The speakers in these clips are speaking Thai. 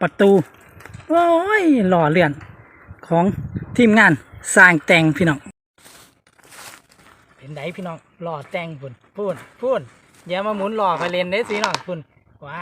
ประตู โอ้ยหล่อเลื่อนของทีมงานสร้างแต่งพี่น้องเป็นไดพี่น้องหล่อแต่งพุ่นพูนพูนอย่ามาหมุนหล่อไปเล่นเด้สิน้องพุ่นไว้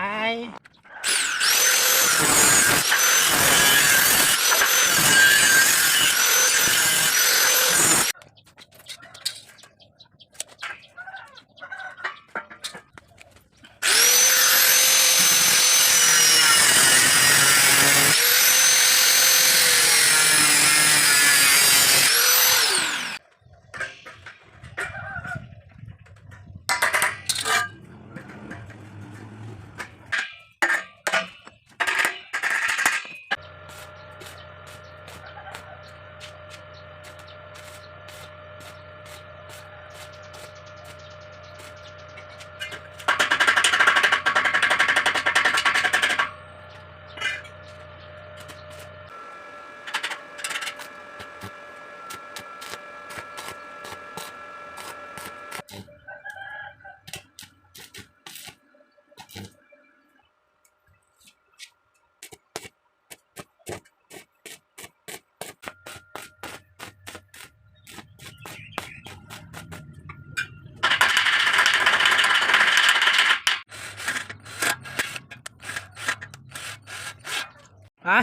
อะ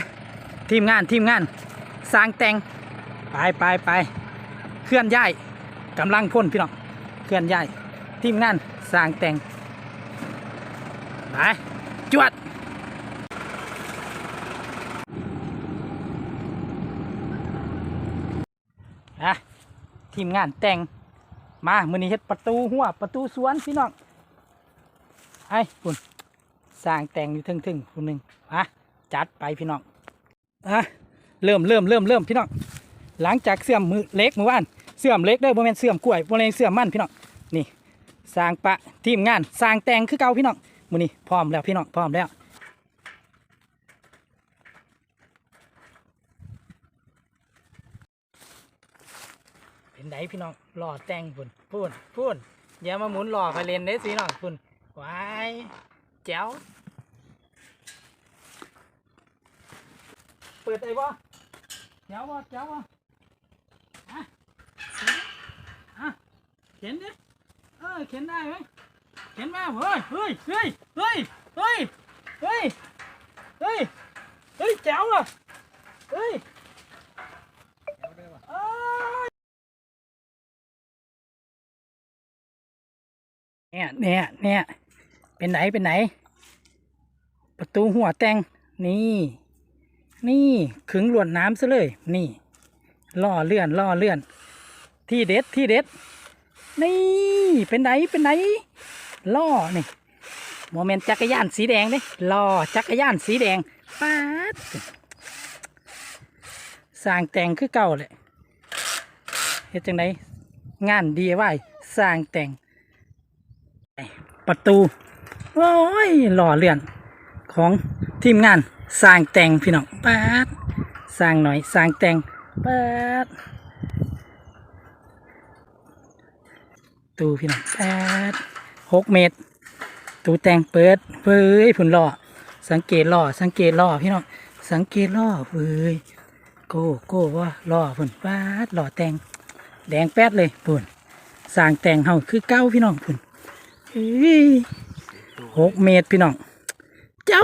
ทีมงานทีมงานสร้างแต่งไปไปไปเคลื่อนย้ายกำลังพ่นพี่น้องเคลื่อนย้ายทีมงานสร้างแต่งไปจวดอะทีมงานแต่งมามือนี้เฮ็ดประตูหัวประตูสวนพี่น้องไอ้คุณสร้างแต่งอยู่ถึงๆคุณหนึ่งอะ จัดไปพี่น้องอะเริ่มเริ่มเริ่มเริ่มพี่น้องหลังจากเสื่อมมือเล็กมือว่านเสื่อมเล็กด้อบ่แม่นเสื่อมกล้วยบ่แม่นเสื่อมมั่นพี่น้องนี่สร้างปะทีมงานสร้างแตงคือเก่าพี่น้องมือนี้พร้อมแล้วพี่น้องพร้อมแล้วเป็นไดพี่น้องหล่อแต่งพุ่นพูนพูนอย่ามาหมุนหล่อไปเล่นเด้สิน้องพุ่นไว้ายแจ๋ว เปิดได้บ่แจ๋วบ่แจ๋วบ่ฮะฮะเข็นดิเออเข็นได้ไหมเข็นมาเฮ้ยเฮ้ยเฮ้ยเฮ้ยเฮ้ยเฮ้ยเฮ้ยเฮ้ยแจ๋วอะเฮ้ยเนี่ยเนี่ยเนี่ยเป็นไหนเป็นไหน ประตูหัวแตงนี่ นี่ขึงลวดน้ำซะเลย นี่ล่อเลื่อนล่อเลื่อน ที่เด็ดที่เด็ด นี่เป็นไหนเป็นไหนล่อนี่โมเมนต์จักรยานสีแดงเด้ล่อจักรยานสีแดงป๊าดสร้างแต่งคือเก่าเลยเฮ็ดจังไดงานดีไว้สร้างแต่ง ประตู โอ้ยหล่อเลื่อนของทีมงาน สร้างแต่งพี่น้องปาดสร้างหน่อยสร้างแต่งปาดตูพี่น้องปาดหกเมตร ตูแต่งเปิดเฟ้ยผุนล่อสังเกตล่อสังเกตล่อพี่น้องสังเกตล่อเฟ้ยโก้โก้ว่าล่อผุนปาดล่อแต่งแดงแป๊ดเลยผุนสร้างแต่งเฮาคือเก้าพี่น้องผุนหกเมตรพี่น้องเจ้า